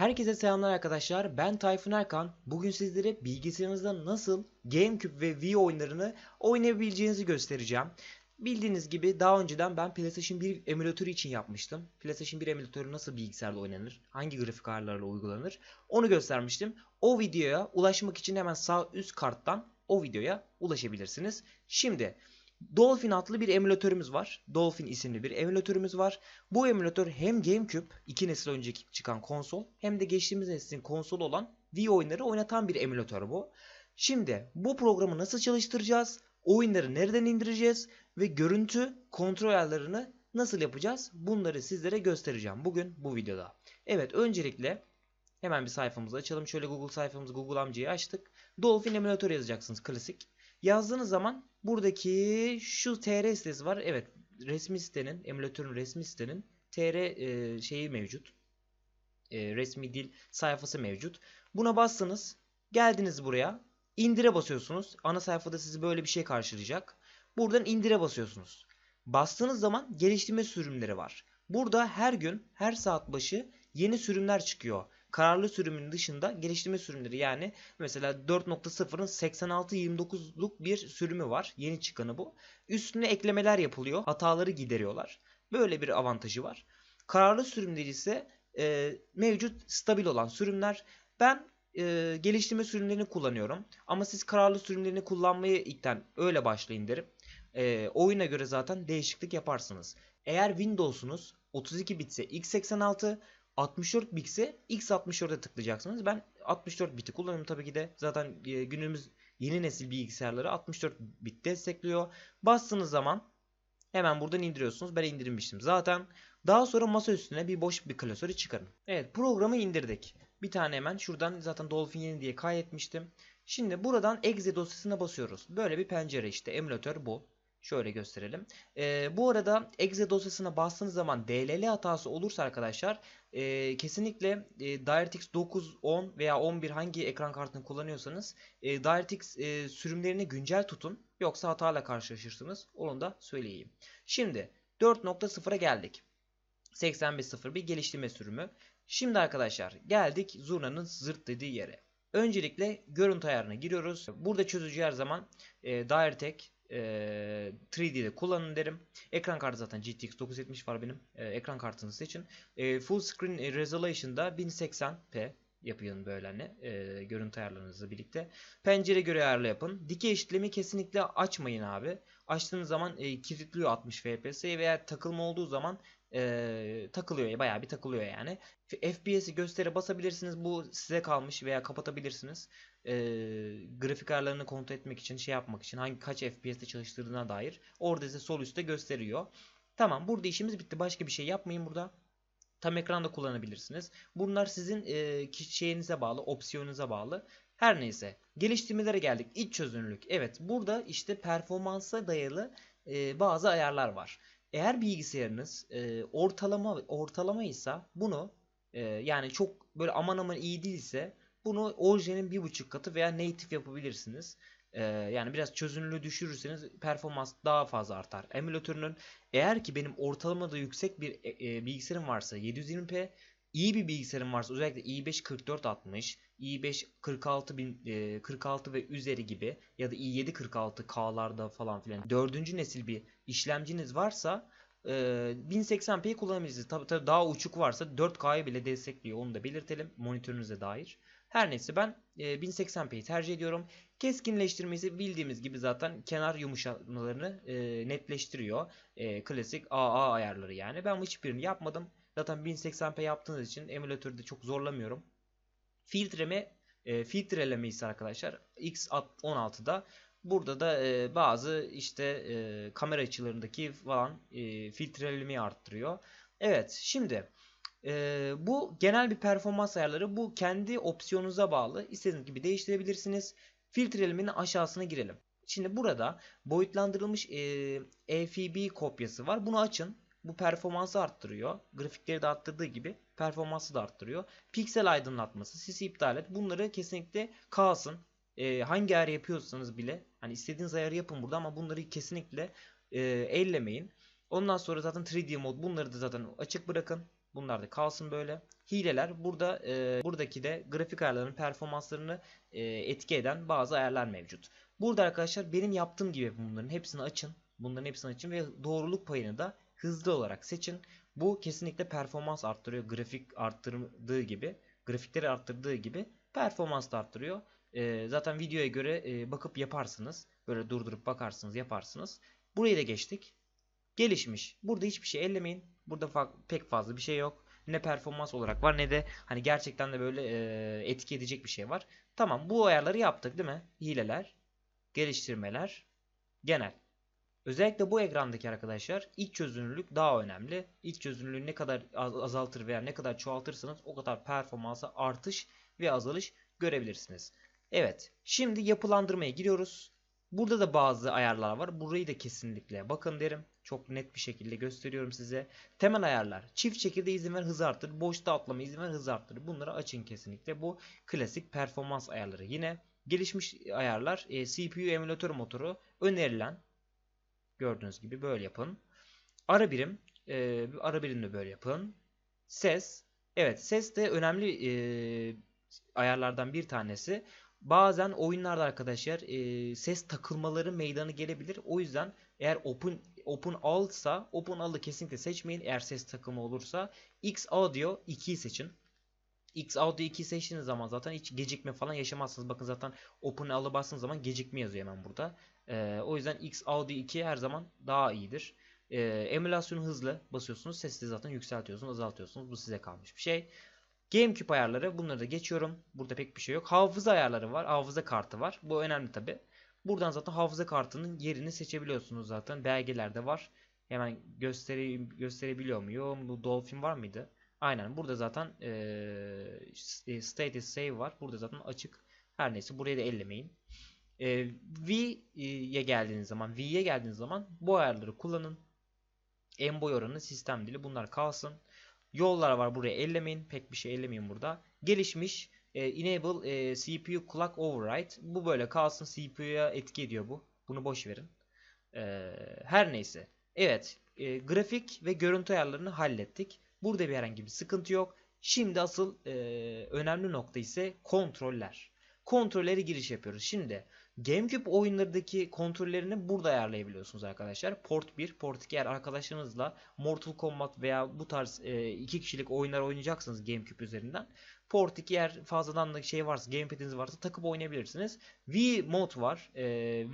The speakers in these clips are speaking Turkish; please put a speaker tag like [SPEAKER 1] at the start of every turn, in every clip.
[SPEAKER 1] Herkese selamlar arkadaşlar. Ben Tayfun Erkan. Bugün sizlere bilgisayarınızda nasıl GameCube ve Wii oyunlarını oynayabileceğinizi göstereceğim. Bildiğiniz gibi daha önceden ben PlayStation 1 emülatörü için yapmıştım. PlayStation 1 emülatörü nasıl bilgisayarda oynanır, hangi grafik ayarlarla uygulanır onu göstermiştim. O videoya ulaşmak için hemen sağ üst karttan o videoya ulaşabilirsiniz. Şimdi Dolphin adlı bir emülatörümüz var. Dolphin isimli bir emülatörümüz var. Bu emülatör hem GameCube, iki nesil önceki çıkan konsol, hem de geçtiğimiz neslin konsolu olan Wii oyunları oynatan bir emülatör bu. Şimdi bu programı nasıl çalıştıracağız? Oyunları nereden indireceğiz? Ve görüntü kontrol ayarlarını nasıl yapacağız? Bunları sizlere göstereceğim bugün bu videoda. Evet öncelikle hemen bir sayfamızı açalım. Şöyle Google sayfamızı Google amcayı açtık. Dolphin emülatör yazacaksınız klasik. Yazdığınız zaman buradaki şu TR sitesi var. Evet resmi sitenin, emülatörün resmi sitenin TR e, şeyi mevcut. E, resmi dil sayfası mevcut. Buna bastınız. Geldiniz buraya. İndire basıyorsunuz. Ana sayfada sizi böyle bir şey karşılayacak. Buradan indire basıyorsunuz. Bastığınız zaman geliştirme sürümleri var. Burada her gün, her saat başı yeni sürümler çıkıyor kararlı sürümün dışında geliştirme sürümleri yani mesela 4.0'ın 86-29'luk bir sürümü var. Yeni çıkanı bu. Üstüne eklemeler yapılıyor. Hataları gideriyorlar. Böyle bir avantajı var. Kararlı sürümleri ise e, mevcut stabil olan sürümler. Ben e, geliştirme sürümlerini kullanıyorum. Ama siz kararlı sürümlerini kullanmayı ilkten öyle başlayın derim. E, oyuna göre zaten değişiklik yaparsınız. Eğer Windows'unuz 32 bitse x86 64 bitse x64'e tıklayacaksınız. Ben 64 biti kullanıyorum tabii ki de. Zaten e, günümüz yeni nesil bilgisayarları 64 bit destekliyor. Bastığınız zaman hemen buradan indiriyorsunuz. Ben indirmiştim zaten. Daha sonra masa üstüne bir boş bir klasörü çıkarın. Evet programı indirdik. Bir tane hemen şuradan zaten Dolphin yeni diye kaydetmiştim. Şimdi buradan exe dosyasına basıyoruz. Böyle bir pencere işte emülatör bu. Şöyle gösterelim. Ee, bu arada exe dosyasına bastığınız zaman DLL hatası olursa arkadaşlar e, kesinlikle e, DirectX 9, 10 veya 11 hangi ekran kartını kullanıyorsanız e, DirectX e, sürümlerini güncel tutun. Yoksa hatayla karşılaşırsınız. Onu da söyleyeyim. Şimdi 4.0'a geldik. 8501 geliştirme sürümü. Şimdi arkadaşlar geldik Zurna'nın zırt dediği yere. Öncelikle görüntü ayarına giriyoruz. Burada çözücü her zaman e, DirectX e, 3D'de kullanın derim. Ekran kartı zaten GTX 970 var benim. E, ekran kartını seçin. E, full screen resolution'da 1080p yapın böyle hani e, görüntü ayarlarınızla birlikte. Pencere göre ayarla yapın. Dikey eşitlemi kesinlikle açmayın abi. Açtığınız zaman e, kilitliyor 60 FPS veya takılma olduğu zaman e, takılıyor. Bayağı bir takılıyor yani. FPS'i göstere basabilirsiniz. Bu size kalmış veya kapatabilirsiniz. E, grafik ayarlarını kontrol etmek için şey yapmak için hangi kaç FPS'te çalıştırdığına dair. Orada size sol üstte gösteriyor. Tamam burada işimiz bitti. Başka bir şey yapmayın burada. Tam ekranda kullanabilirsiniz. Bunlar sizin e, şeyinize bağlı, opsiyonunuza bağlı. Her neyse. Geliştirmelere geldik. İç çözünürlük. Evet burada işte performansa dayalı e, bazı ayarlar var. Eğer bilgisayarınız e, ortalama ortalama ise bunu e, yani çok böyle aman aman iyi değilse bunu orijinalin bir buçuk katı veya native yapabilirsiniz. E, yani biraz çözünürlüğü düşürürseniz performans daha fazla artar. Emülatörünün eğer ki benim ortalamada yüksek bir e, e bilgisayarım varsa 720p iyi bir bilgisayarım varsa özellikle i5 4460, i5 46 bin, e, 46 ve üzeri gibi ya da i7 46K'larda falan filan dördüncü nesil bir işlemciniz varsa e, 1080p'yi kullanabilirsiniz. Tabi tabi daha uçuk varsa 4K'yı bile destekliyor onu da belirtelim monitörünüze dair. Her neyse ben e, 1080p'yi tercih ediyorum. Keskinleştirmesi bildiğimiz gibi zaten kenar yumuşamalarını e, netleştiriyor. E, klasik AA ayarları yani. Ben hiçbirini yapmadım. Zaten 1080p yaptığınız için emülatörde çok zorlamıyorum. Filtreme e, filtreleme ise arkadaşlar X16'da burada da e, bazı işte e, kamera açılarındaki falan e, filtrelemeyi arttırıyor. Evet şimdi e, bu genel bir performans ayarları bu kendi opsiyonunuza bağlı. İstediğiniz gibi değiştirebilirsiniz. Filtrelemenin aşağısına girelim. Şimdi burada boyutlandırılmış e, EFB kopyası var. Bunu açın. Bu performansı arttırıyor. Grafikleri de arttırdığı gibi performansı da arttırıyor. Piksel aydınlatması, sisi iptal et. Bunları kesinlikle kalsın. Ee, hangi ayarı yapıyorsanız bile hani istediğiniz ayarı yapın burada ama bunları kesinlikle e, ellemeyin. Ondan sonra zaten 3D mod bunları da zaten açık bırakın. Bunlar da kalsın böyle. Hileler burada e, buradaki de grafik ayarlarının performanslarını e, etki eden bazı ayarlar mevcut. Burada arkadaşlar benim yaptığım gibi bunların hepsini açın. Bunların hepsini açın ve doğruluk payını da hızlı olarak seçin. Bu kesinlikle performans arttırıyor. Grafik arttırdığı gibi, grafikleri arttırdığı gibi performans da arttırıyor. E, zaten videoya göre e, bakıp yaparsınız. Böyle durdurup bakarsınız, yaparsınız. Burayı da geçtik. Gelişmiş. Burada hiçbir şey ellemeyin. Burada fa pek fazla bir şey yok. Ne performans olarak var ne de hani gerçekten de böyle e, etki edecek bir şey var. Tamam bu ayarları yaptık değil mi? Hileler, geliştirmeler, genel. Özellikle bu ekrandaki arkadaşlar iç çözünürlük daha önemli. İç çözünürlüğü ne kadar azaltır veya ne kadar çoğaltırsanız o kadar performansa artış ve azalış görebilirsiniz. Evet şimdi yapılandırmaya giriyoruz. Burada da bazı ayarlar var. Burayı da kesinlikle bakın derim. Çok net bir şekilde gösteriyorum size. Temel ayarlar. Çift çekirde izin ver hızı arttır. Boşta atlama izin ver hızı arttır. Bunları açın kesinlikle. Bu klasik performans ayarları. Yine gelişmiş ayarlar. E, CPU emülatör motoru önerilen. Gördüğünüz gibi böyle yapın. Ara birim. E, ara birimde böyle yapın. Ses. Evet ses de önemli e, ayarlardan bir tanesi. Bazen oyunlarda arkadaşlar e, ses takılmaları meydanı gelebilir. O yüzden eğer open open altsa open al'ı kesinlikle seçmeyin. Eğer ses takımı olursa X audio 2'yi seçin. X audio 2 seçtiğiniz zaman zaten hiç gecikme falan yaşamazsınız. Bakın zaten open al'ı bastığınız zaman gecikme yazıyor hemen burada. E, o yüzden X audio 2 her zaman daha iyidir. E, emülasyon hızlı basıyorsunuz. Sesi zaten yükseltiyorsunuz, azaltıyorsunuz. Bu size kalmış bir şey. GameCube ayarları bunları da geçiyorum. Burada pek bir şey yok. Hafıza ayarları var. Hafıza kartı var. Bu önemli tabi. Buradan zaten hafıza kartının yerini seçebiliyorsunuz zaten. Belgelerde var. Hemen gösteri, gösterebiliyor muyum? Bu Dolphin var mıydı? Aynen. Burada zaten e, status save var. Burada zaten açık. Her neyse burayı da ellemeyin. E, V'ye geldiğiniz zaman, V'ye geldiğiniz zaman bu ayarları kullanın. En boy oranı sistem dili bunlar kalsın. Yollar var buraya ellemeyin. Pek bir şey ellemeyin burada. Gelişmiş e, enable e, CPU clock override. Bu böyle kalsın CPU'ya etki ediyor bu. Bunu boş verin. E, her neyse. Evet. E, grafik ve görüntü ayarlarını hallettik. Burada bir herhangi bir sıkıntı yok. Şimdi asıl e, önemli nokta ise kontroller. Kontrolleri giriş yapıyoruz. Şimdi GameCube oyunlarındaki kontrollerini burada ayarlayabiliyorsunuz arkadaşlar. Port 1, Port 2 eğer arkadaşlarınızla Mortal Kombat veya bu tarz e, iki kişilik oyunlar oynayacaksınız GameCube üzerinden. Port 2 eğer fazladan da şey varsa, gamepad'iniz varsa takıp oynayabilirsiniz. V mod var. E,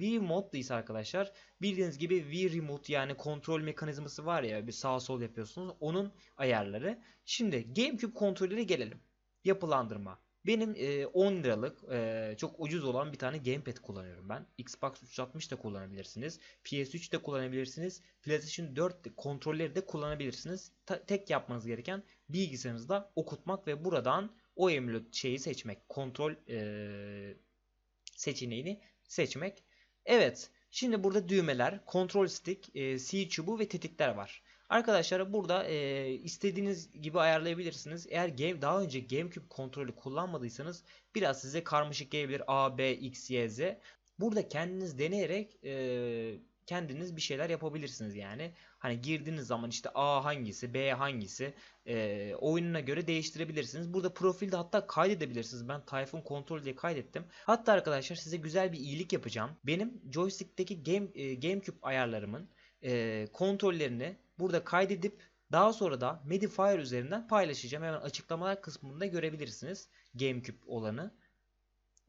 [SPEAKER 1] V mod ise arkadaşlar bildiğiniz gibi V remote yani kontrol mekanizması var ya bir sağ sol yapıyorsunuz. Onun ayarları. Şimdi GameCube kontrolleri gelelim. Yapılandırma. Benim e, 10 liralık e, çok ucuz olan bir tane gamepad kullanıyorum ben. Xbox 360 da kullanabilirsiniz. PS3 de kullanabilirsiniz. PlayStation 4 kontrolleri de kullanabilirsiniz. Ta, tek yapmanız gereken bilgisayarınızda okutmak ve buradan o emülat şeyi seçmek. Kontrol e, seçeneğini seçmek. Evet. Şimdi burada düğmeler, kontrol stick, e, C çubuğu ve tetikler var. Arkadaşlar burada e, istediğiniz gibi ayarlayabilirsiniz. Eğer game daha önce GameCube kontrolü kullanmadıysanız biraz size karmaşık gelebilir. A, B, X, Y, Z. Burada kendiniz deneyerek e, kendiniz bir şeyler yapabilirsiniz yani. Hani girdiğiniz zaman işte A hangisi, B hangisi e, oyununa göre değiştirebilirsiniz. Burada profilde hatta kaydedebilirsiniz. Ben Typhoon Control diye kaydettim. Hatta arkadaşlar size güzel bir iyilik yapacağım. Benim joystick'teki game, e, GameCube ayarlarımın e, kontrollerini burada kaydedip daha sonra da Medifier üzerinden paylaşacağım. Hemen açıklamalar kısmında görebilirsiniz GameCube olanı.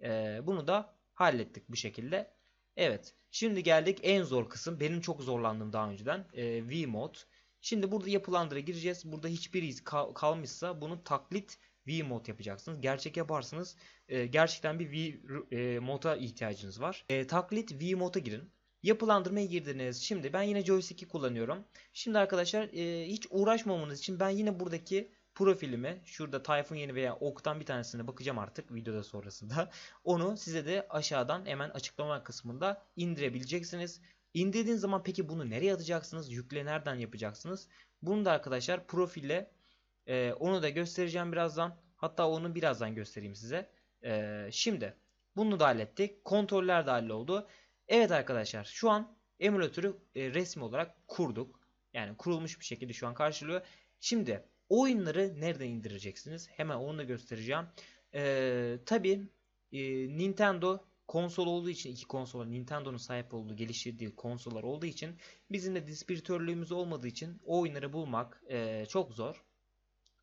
[SPEAKER 1] Ee, bunu da hallettik bu şekilde. Evet. Şimdi geldik en zor kısım. Benim çok zorlandığım daha önceden. Ee, V-Mode. Şimdi burada yapılandıra gireceğiz. Burada hiçbir iz kal kalmışsa bunu taklit V-Mode yapacaksınız. Gerçek yaparsınız. Ee, gerçekten bir V-Mode'a ihtiyacınız var. Ee, taklit V-Mode'a girin. Yapılandırmaya girdiniz. Şimdi ben yine joystick'i kullanıyorum. Şimdi arkadaşlar e, hiç uğraşmamanız için ben yine buradaki profilimi şurada Typhoon yeni veya Ok'tan bir tanesine bakacağım artık videoda sonrasında. Onu size de aşağıdan hemen açıklama kısmında indirebileceksiniz. İndirdiğiniz zaman peki bunu nereye atacaksınız? Yükle nereden yapacaksınız? Bunu da arkadaşlar profille e, onu da göstereceğim birazdan. Hatta onu birazdan göstereyim size. E, şimdi bunu da hallettik. Kontroller de halloldu. Evet arkadaşlar şu an emülatörü e, resmi olarak kurduk. Yani kurulmuş bir şekilde şu an karşılıyor. Şimdi oyunları nereden indireceksiniz? Hemen onu da göstereceğim. Ee, tabii e, Nintendo konsol olduğu için iki konsola Nintendo'nun sahip olduğu geliştirdiği konsollar olduğu için bizim de distribütörlüğümüz olmadığı için oyunları bulmak e, çok zor.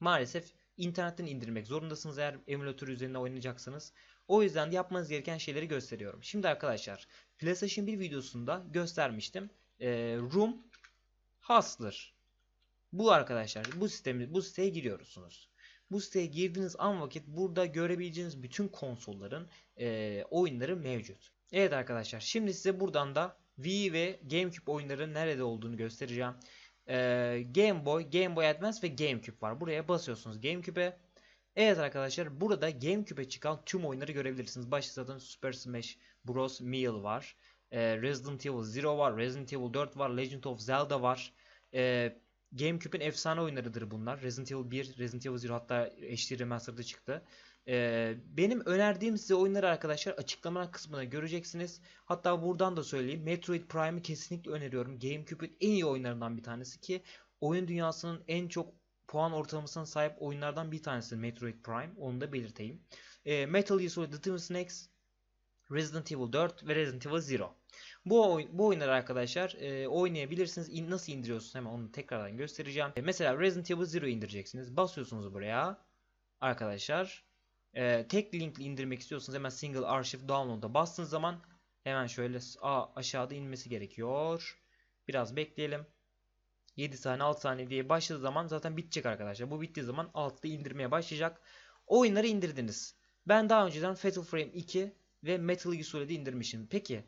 [SPEAKER 1] Maalesef internetten indirmek zorundasınız eğer emülatör üzerinde oynayacaksanız. O yüzden de yapmanız gereken şeyleri gösteriyorum. Şimdi arkadaşlar PlayStation 1 videosunda göstermiştim. E, Room Hustler. Bu arkadaşlar bu sistemi bu siteye giriyorsunuz. Bu siteye girdiğiniz an vakit burada görebileceğiniz bütün konsolların e, oyunları mevcut. Evet arkadaşlar şimdi size buradan da Wii ve GameCube oyunları nerede olduğunu göstereceğim. E, Game Boy, Game Boy Advance ve GameCube var. Buraya basıyorsunuz GameCube'e. Evet arkadaşlar burada GameCube'e çıkan tüm oyunları görebilirsiniz. Başta zaten Super Smash Bros. Meal var. E, Resident Evil Zero var. Resident Evil 4 var. Legend of Zelda var. E, GameCube'in efsane oyunlarıdır bunlar. Resident Evil 1, Resident Evil 0 hatta HD Remastered'ı çıktı. Ee, benim önerdiğim size oyunları arkadaşlar açıklama kısmına göreceksiniz. Hatta buradan da söyleyeyim. Metroid Prime'ı kesinlikle öneriyorum. GameCube'ün en iyi oyunlarından bir tanesi ki oyun dünyasının en çok puan ortalamasına sahip oyunlardan bir tanesi Metroid Prime. Onu da belirteyim. Ee, Metal Gear Solid The Twin Snakes, Resident Evil 4 ve Resident Evil Zero. Bu, oyun, bu oyunları arkadaşlar e, oynayabilirsiniz. İn, nasıl indiriyorsunuz hemen onu tekrardan göstereceğim. E, mesela Resident Evil Zero indireceksiniz. Basıyorsunuz buraya. Arkadaşlar. E, tek linkle indirmek istiyorsanız hemen Single Archive Download'a bastığınız zaman hemen şöyle a, aşağıda inmesi gerekiyor. Biraz bekleyelim. 7 saniye 6 saniye diye başladığı zaman zaten bitecek arkadaşlar. Bu bittiği zaman altta indirmeye başlayacak. Oyunları indirdiniz. Ben daha önceden Fatal Frame 2 ve Metal Gear Solid'i indirmişim. Peki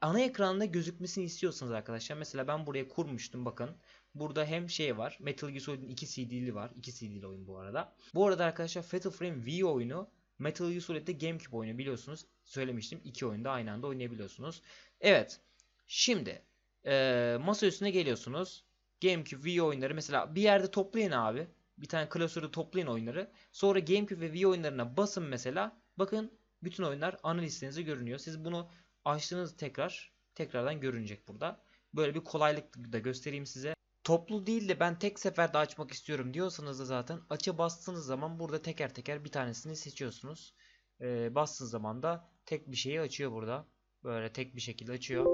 [SPEAKER 1] ana ekranda gözükmesini istiyorsanız arkadaşlar mesela ben buraya kurmuştum bakın. Burada hem şey var. Metal Gear Solid'in 2 CD'li var. 2 CD'li oyun bu arada. Bu arada arkadaşlar Fatal Frame Wii oyunu Metal Gear Solid'de GameCube oyunu biliyorsunuz. Söylemiştim. iki oyunda aynı anda oynayabiliyorsunuz. Evet. Şimdi e, masa üstüne geliyorsunuz. GameCube Wii oyunları mesela bir yerde toplayın abi. Bir tane klasörü toplayın oyunları. Sonra GameCube ve Wii oyunlarına basın mesela. Bakın bütün oyunlar ana listenizde görünüyor. Siz bunu açtığınız tekrar tekrardan görünecek burada. Böyle bir kolaylık da göstereyim size. Toplu değil de ben tek seferde açmak istiyorum diyorsanız da zaten aça bastığınız zaman burada teker teker bir tanesini seçiyorsunuz. Ee, bastığınız zaman da tek bir şeyi açıyor burada. Böyle tek bir şekilde açıyor.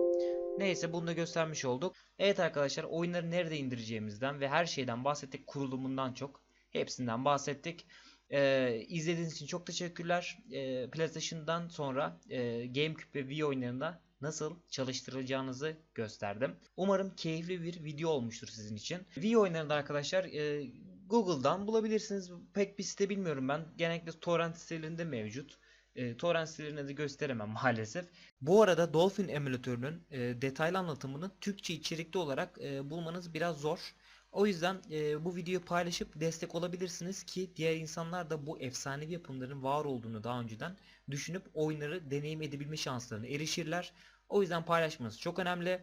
[SPEAKER 1] Neyse bunu da göstermiş olduk. Evet arkadaşlar oyunları nerede indireceğimizden ve her şeyden bahsettik. Kurulumundan çok. Hepsinden bahsettik. Ee, izlediğiniz için çok teşekkürler. Ee, PlayStation'dan sonra e, GameCube ve Wii oyunlarında nasıl çalıştırılacağınızı gösterdim. Umarım keyifli bir video olmuştur sizin için. Wii oyunlarında arkadaşlar e, Google'dan bulabilirsiniz. Pek bir site bilmiyorum ben. Genellikle torrent sitelerinde mevcut. E, torrent sitelerine de gösteremem maalesef. Bu arada Dolphin emülatörünün e, detaylı anlatımını Türkçe içerikli olarak e, bulmanız biraz zor. O yüzden e, bu videoyu paylaşıp destek olabilirsiniz ki diğer insanlar da bu efsanevi yapımların var olduğunu daha önceden düşünüp oyunları deneyim edebilme şanslarına erişirler. O yüzden paylaşmanız çok önemli.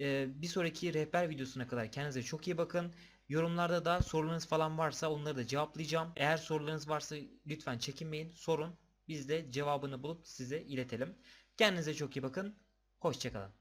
[SPEAKER 1] E, bir sonraki rehber videosuna kadar kendinize çok iyi bakın. Yorumlarda da sorularınız falan varsa onları da cevaplayacağım. Eğer sorularınız varsa lütfen çekinmeyin, sorun. Biz de cevabını bulup size iletelim. Kendinize çok iyi bakın. Hoşçakalın.